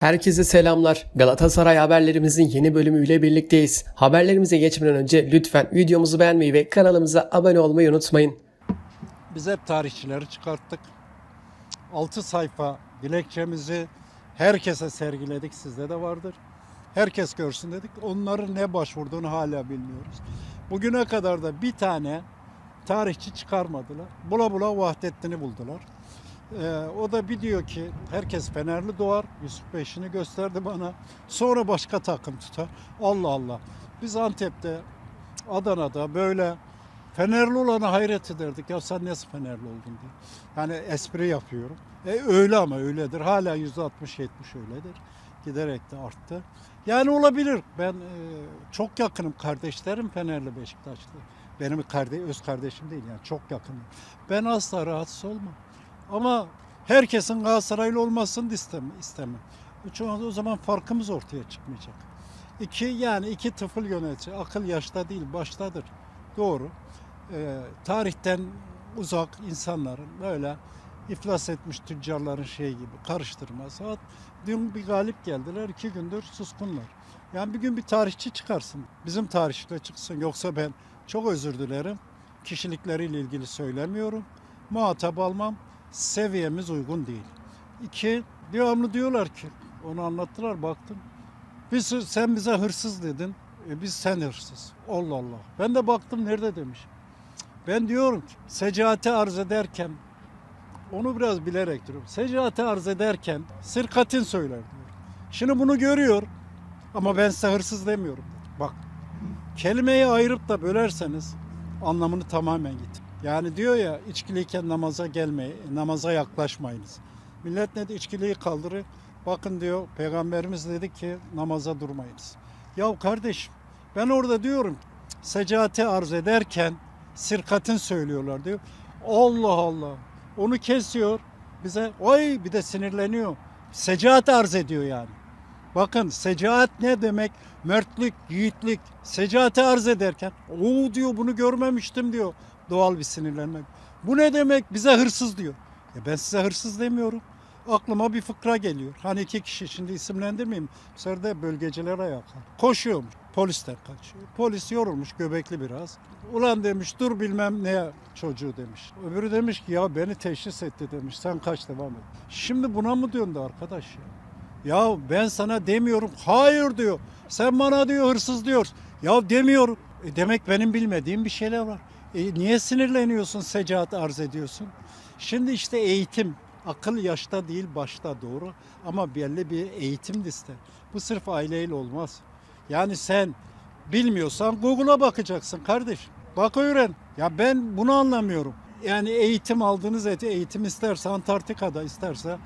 Herkese selamlar. Galatasaray haberlerimizin yeni bölümüyle birlikteyiz. Haberlerimize geçmeden önce lütfen videomuzu beğenmeyi ve kanalımıza abone olmayı unutmayın. Biz hep tarihçileri çıkarttık. 6 sayfa dilekçemizi herkese sergiledik. Sizde de vardır. Herkes görsün dedik. Onların ne başvurduğunu hala bilmiyoruz. Bugüne kadar da bir tane tarihçi çıkarmadılar. Bula bula Vahdettin'i buldular. Ee, o da bir diyor ki herkes Fenerli doğar. Yusuf Beşin'i gösterdi bana. Sonra başka takım tutar. Allah Allah. Biz Antep'te, Adana'da böyle Fenerli olana hayret ederdik. Ya sen nasıl Fenerli oldun diye. Yani espri yapıyorum. E öyle ama öyledir. Hala yüzde 60-70 öyledir. Giderek de arttı. Yani olabilir. Ben e, çok yakınım. Kardeşlerim Fenerli Beşiktaşlı. Benim kardeş, öz kardeşim değil yani çok yakınım. Ben asla rahatsız olmam. Ama herkesin Galatasaraylı olmasını istemem. istemem. Çünkü o zaman farkımız ortaya çıkmayacak. İki yani iki tıfıl yönetici. Akıl yaşta değil baştadır. Doğru. Ee, tarihten uzak insanların böyle iflas etmiş tüccarların şey gibi karıştırmaz. Ha, Dün bir galip geldiler. iki gündür suskunlar. Yani bir gün bir tarihçi çıkarsın. Bizim tarihçi de çıksın. Yoksa ben çok özür dilerim. Kişilikleriyle ilgili söylemiyorum. Muhatap almam. Seviyemiz uygun değil. İki, devamlı diyorlar ki, onu anlattılar baktım. Biz, sen bize hırsız dedin. E biz sen hırsız. Allah Allah. Ben de baktım nerede demiş. Ben diyorum ki secahati arz ederken onu biraz bilerek diyorum. Secahati arz ederken sirkatin söyler diyor. Şimdi bunu görüyor ama ben size hırsız demiyorum. Bak kelimeyi ayırıp da bölerseniz anlamını tamamen git. Yani diyor ya içkiliyken namaza gelmeyin, namaza yaklaşmayınız. Millet ne diyor içkiliyi kaldırır. Bakın diyor peygamberimiz dedi ki namaza durmayınız. Ya kardeşim ben orada diyorum secahati arz ederken sirkatin söylüyorlar diyor. Allah Allah. Onu kesiyor bize. Oy bir de sinirleniyor. Secaat arz ediyor yani. Bakın secaat ne demek? Mertlik, yiğitlik. Secaati arz ederken o diyor bunu görmemiştim diyor. Doğal bir sinirlenmek. Bu ne demek? Bize hırsız diyor. E ben size hırsız demiyorum. Aklıma bir fıkra geliyor. Hani iki kişi şimdi isimlendirmeyeyim. Bu sefer de. Koşuyormuş. Polisten kaçıyor. Polis yorulmuş göbekli biraz. Ulan demiş dur bilmem ne çocuğu demiş. Öbürü demiş ki ya beni teşhis etti demiş. Sen kaç devam et. Şimdi buna mı döndü arkadaş ya? Ya ben sana demiyorum. Hayır diyor. Sen bana diyor hırsız diyor. Ya demiyorum. E demek benim bilmediğim bir şeyler var. E niye sinirleniyorsun, secaat arz ediyorsun? Şimdi işte eğitim. Akıl yaşta değil başta doğru. Ama belli bir eğitim de ister. Bu sırf aileyle olmaz. Yani sen bilmiyorsan Google'a bakacaksın kardeşim. Bak öğren. Ya ben bunu anlamıyorum. Yani eğitim aldığınız eti eğitim isterse Antarktika'da isterse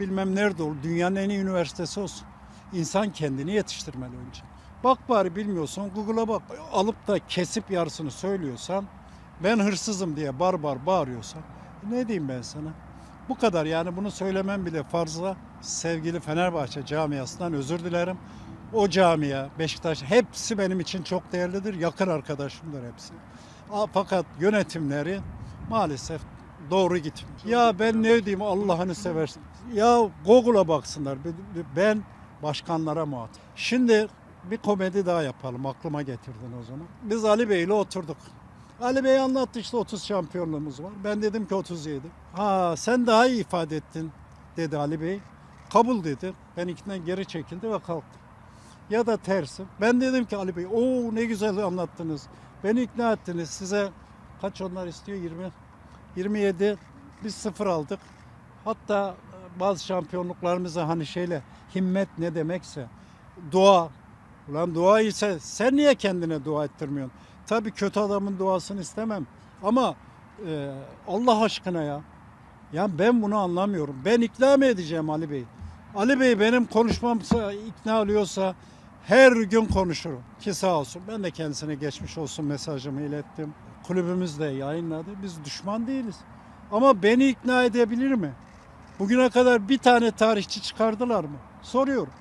bilmem nerede olur. Dünyanın en iyi üniversitesi olsun. İnsan kendini yetiştirmeli önce. Bak bari bilmiyorsan Google'a bak. Alıp da kesip yarısını söylüyorsan ben hırsızım diye barbar bağırıyorsan ne diyeyim ben sana? Bu kadar yani bunu söylemem bile farzla sevgili Fenerbahçe camiasından özür dilerim. O camia, Beşiktaş hepsi benim için çok değerlidir. Yakın arkadaşımdır hepsi. Fakat yönetimleri maalesef doğru gitmiyor. Ya ben ne diyeyim Allah'ını seversin. Ya Google'a baksınlar. Ben başkanlara muhatap. Şimdi bir komedi daha yapalım. Aklıma getirdin o zaman. Biz Ali Bey ile oturduk. Ali Bey anlattı işte 30 şampiyonluğumuz var. Ben dedim ki 37. Ha sen daha iyi ifade ettin dedi Ali Bey. Kabul dedi. Ben ikna geri çekildi ve kalktı. Ya da tersi. Ben dedim ki Ali Bey o ne güzel anlattınız. Beni ikna ettiniz. Size kaç onlar istiyor? 20. 27. Biz sıfır aldık. Hatta e, bazı şampiyonluklarımıza hani şeyle himmet ne demekse dua. Ulan dua ise sen niye kendine dua ettirmiyorsun? Tabii kötü adamın duasını istemem. Ama e, Allah aşkına ya. Ya ben bunu anlamıyorum. Ben ikna mı edeceğim Ali Bey? Ali Bey benim konuşmamsa ikna oluyorsa her gün konuşurum. Ki sağ olsun. Ben de kendisine geçmiş olsun mesajımı ilettim. Kulübümüz de yayınladı. Biz düşman değiliz. Ama beni ikna edebilir mi? Bugüne kadar bir tane tarihçi çıkardılar mı? Soruyorum.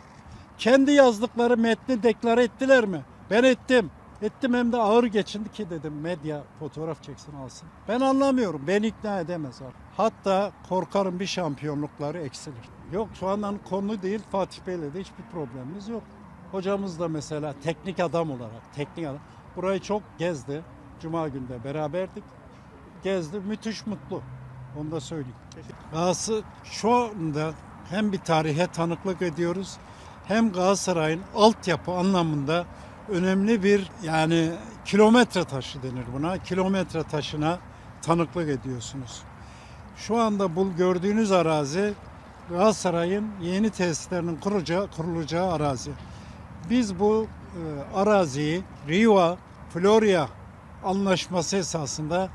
Kendi yazdıkları metni deklare ettiler mi? Ben ettim. Ettim hem de ağır geçindi ki dedim medya fotoğraf çeksin alsın. Ben anlamıyorum. Beni ikna edemez artık. Hatta korkarım bir şampiyonlukları eksilir. Yok şu andan konu değil Fatih Bey'le de hiçbir problemimiz yok. Hocamız da mesela teknik adam olarak, teknik adam. Burayı çok gezdi. Cuma günü de beraberdik. Gezdi, müthiş mutlu. Onu da söyleyeyim. Galatasaray şu anda hem bir tarihe tanıklık ediyoruz hem Galatasaray'ın altyapı anlamında önemli bir yani kilometre taşı denir buna. Kilometre taşına tanıklık ediyorsunuz. Şu anda bu gördüğünüz arazi Galatasaray'ın yeni tesislerinin kurulacağı, kurulacağı arazi. Biz bu e, araziyi Riva Florya anlaşması esasında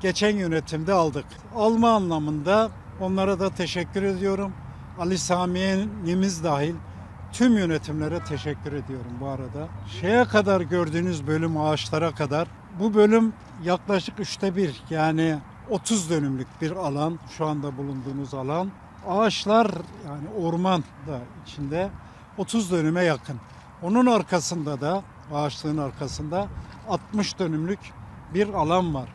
geçen yönetimde aldık. Alma anlamında onlara da teşekkür ediyorum. Ali Samiye'nimiz dahil tüm yönetimlere teşekkür ediyorum bu arada. Şeye kadar gördüğünüz bölüm ağaçlara kadar bu bölüm yaklaşık üçte bir yani 30 dönümlük bir alan şu anda bulunduğunuz alan. Ağaçlar yani orman da içinde 30 dönüme yakın. Onun arkasında da ağaçlığın arkasında 60 dönümlük bir alan var.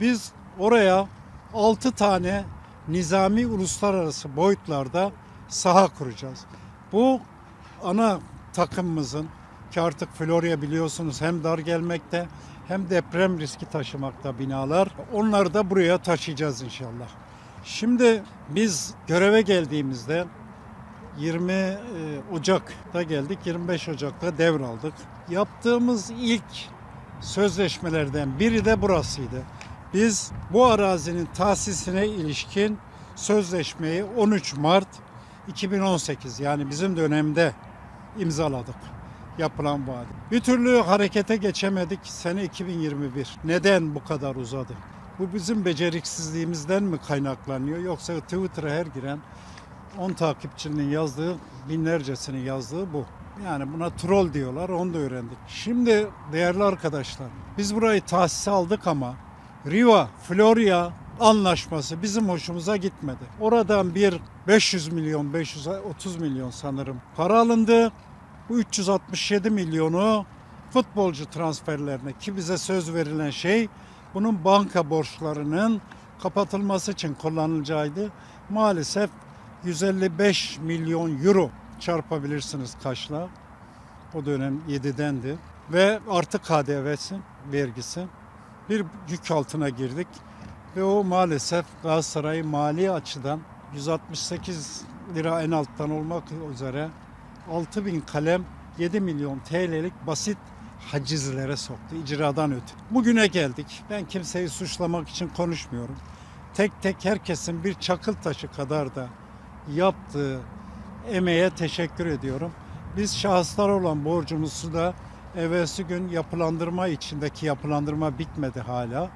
Biz oraya 6 tane nizami uluslararası boyutlarda saha kuracağız. Bu ana takımımızın ki artık Florya biliyorsunuz hem dar gelmekte hem deprem riski taşımakta binalar. Onları da buraya taşıyacağız inşallah. Şimdi biz göreve geldiğimizde 20 e, Ocak'ta geldik, 25 Ocak'ta devraldık. Yaptığımız ilk sözleşmelerden biri de burasıydı. Biz bu arazinin tahsisine ilişkin sözleşmeyi 13 Mart 2018 yani bizim dönemde imzaladık yapılan vaadi. Bir türlü harekete geçemedik sene 2021. Neden bu kadar uzadı? Bu bizim beceriksizliğimizden mi kaynaklanıyor yoksa Twitter'a her giren 10 takipçinin yazdığı binlercesinin yazdığı bu. Yani buna troll diyorlar onu da öğrendik. Şimdi değerli arkadaşlar biz burayı tahsise aldık ama Riva, Florya anlaşması bizim hoşumuza gitmedi. Oradan bir 500 milyon, 530 milyon sanırım para alındı. Bu 367 milyonu futbolcu transferlerine ki bize söz verilen şey bunun banka borçlarının kapatılması için kullanılacağıydı. Maalesef 155 milyon euro çarpabilirsiniz kaçla. O dönem 7'dendi. Ve artık KDV'si, vergisi. Bir yük altına girdik. Ve o maalesef Galatasaray mali açıdan 168 lira en alttan olmak üzere 6000 kalem 7 milyon TL'lik basit hacizlere soktu icradan öte. Bugüne geldik. Ben kimseyi suçlamak için konuşmuyorum. Tek tek herkesin bir çakıl taşı kadar da yaptığı emeğe teşekkür ediyorum. Biz şahıslar olan borcumuzu da evvelsi gün yapılandırma içindeki yapılandırma bitmedi hala.